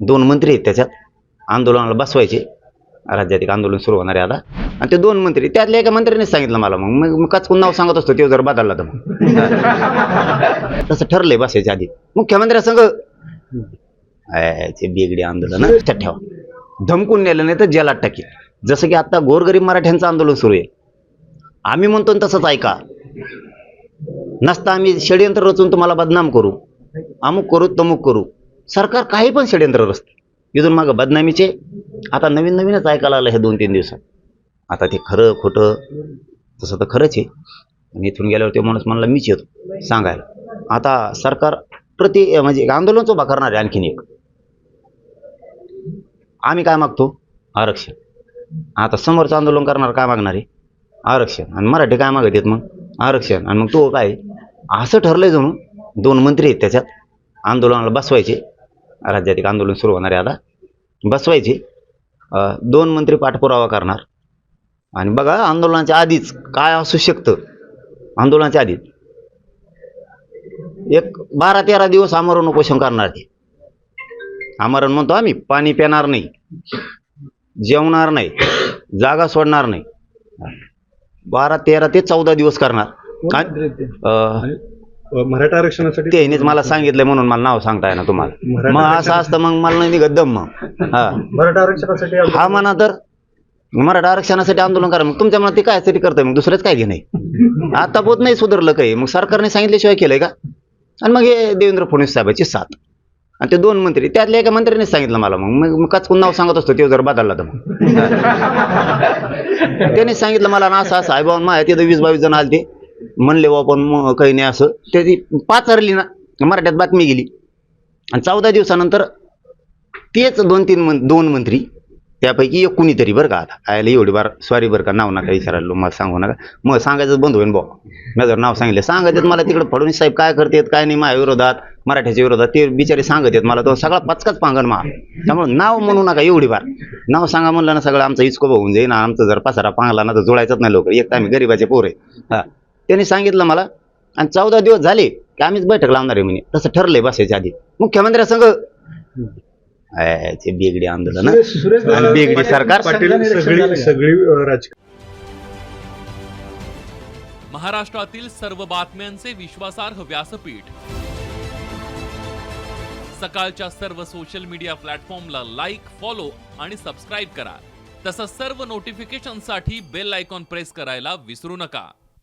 दोन मंत्री आहेत त्याच्यात. आंदोलनाला बसवायचे. राज्यात एक आंदोलन सुरू होणार आहे आता. आणि ते दोन मंत्री त्यातल्या एका मंत्र्याने सांगितलं मला मग. मग मग काचकून नाव सांगत असतो ते जर बदलला तर मग. तसं ठरलंय बसायच्या आधी. मुख्यमंत्र्यासंग ते बेगडी आंदोलन लक्षात ठेवा. धमकून नेलं नाही तर जेलात टाकील जसं की आता गोरगरीब मराठ्यांचं आंदोलन सुरू आहे. आम्ही म्हणतो तसंच ऐका. नसता आम्ही षडयंत्र रचून तुम्हाला बदनाम करू. अमुक करू तमुक करू. सरकार काही पण षडयंत्र रचते. इथून मागं बदनामीचे आता नवीन नवीनच ऐकायला आलं हे दोन तीन दिवसात. आता ते खरं खोटं तसं तर खरंच आहे. आणि इथून गेल्यावर ते माणूस म्हणला मीच येतो सांगायला. आता सरकार प्रति म्हणजे आंदोलनच उभा करणार आहे आणखीन एक. आम्ही काय मागतो? आरक्षण. आता समोरचं आंदोलन करणार काय मागणार आहे? आरक्षण. आणि मराठी काय मागत आहेत मग? आरक्षण. आणि मग तो काय? असं ठरलंय जणू दोन मंत्री आहेत त्याच्यात आंदोलनाला बसवायचे. राज्यात एक आंदोलन सुरू होणार आहे आता. बसवायचे. दोन मंत्री पाठपुरावा करणार. आणि बघा आंदोलनाच्या आधीच काय असू शकतं? आंदोलनाच्या आधीच. एक बारा तेरा दिवस आमरण उपोषण करणार ते. आमरण म्हणतो आम्ही पाणी पिणार नाही. जेवणार नाही. जागा सोडणार नाही. बारा तेरा ते चौदा दिवस करणार. काय? मराठा आरक्षणासाठी त्यांनीच मला सांगितलंय म्हणून मला नाव सांगताय ना तुम्हाला. मग असं असतं मग मला नाही निघत दम मग. हा. मराठा आरक्षणासाठी हा म्हणा तर. मराठा आरक्षणासाठी आंदोलन करा. मग तुमच्या मनात ते कायसाठी करताय? मग दुसरंच काय घे नाही आता बोत नाही सुधारलं काही. मग सरकारने सांगितल्याशिवाय केलंय का? आणि मग हे देवेंद्र फडणवीस साहेबाची साथ. आणि ते दोन मंत्री त्यातल्या एका मंत्र्याने सांगितलं मला मग. मग काचकून नाव सांगत असतो ते जर बदलला तर मग. त्याने सांगितलं मला ना असं असं आहे बाबा तिथं वीस बावीस जण आले ते म्हणले बा पण काही नाही असं. त्याची पाच हरली ना मराठ्यात बातमी गेली. आणि चौदा दिवसानंतर तेच दोन तीन मं दोन मंत्री त्यापैकी एक कुणीतरी बरं का आता. आयला एवढी बार सॉरी बरं का नाव नका विचारायला मला सांगू नका. मग सांगायचं बंद होईल भाऊ जर नाव सांगितलं सांगत मला तिकडे फडणवीस साहेब काय करतात काय नाही माझ्या विरोधात मराठ्याच्या विरोधात ते बिचारे सांगत आहेत मला तो सगळा पचकाच पांगण मा त्यामुळे नाव म्हणू नका एवढी बार. नाव सांगा म्हणलं ना सगळं आमचा इचकोबा होऊन जाईल ना आमचं जर पसारा पांगला ना तर जोडायचंच नाही लोक एक तर आम्ही गरीबाचे पोर आहे. हां. त्यांनी सांगितलं मला आणि चौदा दिवस झाले की आम्हीच बैठक लावणार आहे म्हणे. तसं ठरलंय बसायच्या आधी. मुख्यमंत्र्यासंग आहे, ते बेगडी आंदोलन आणि बेगडी सरकार पाटील सगळी राजकीय महाराष्ट्रातील सर्व बातम्यांचे विश्वासार्ह व्यासपीठ. सकाळच्या सर्व सोशल मीडिया प्लॅटफॉर्मला लाईक फॉलो आणि सबस्क्राईब करा. तसंच सर्व नोटिफिकेशनसाठी बेल आयकॉन प्रेस करायला विसरू नका.